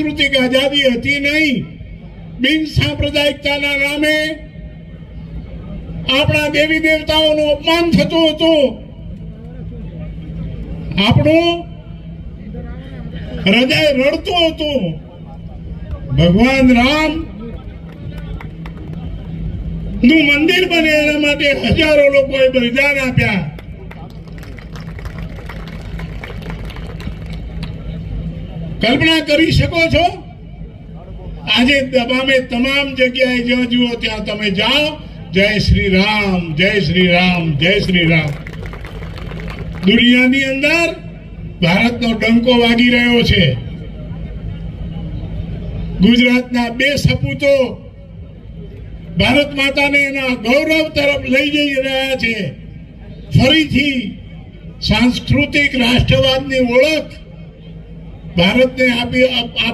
સાંસ્કૃતિક આઝાદી હતી નહીં. બિન સાંપ્રદાયિકતાના નામે આપણા દેવી દેવતાઓનું અપમાન થતું હતું. આપણું હૃદય રડતું હતું. ભગવાન રામનું મંદિર બને એના માટે હજારો લોકોએ બલિદાન આપ્યા. કલ્પના કરી શકો છો? આજે દબામે તમામ જગ્યાએ જ્યાં જુઓ ત્યાં તમે જાઓ. જય શ્રી રામ, જય શ્રી રામ, જય શ્રી રામ. દુનિયાની અંદર ભારતનો ડંકો વાગી રહ્યો છે. ગુજરાતના બે સપૂતો ભારત માતાને એના ગૌરવ તરફ લઈ જઈ રહ્યા છે. ફરીથી સાંસ્કૃતિક રાષ્ટ્રવાદની ઓળખ ભારતને આપી આપવા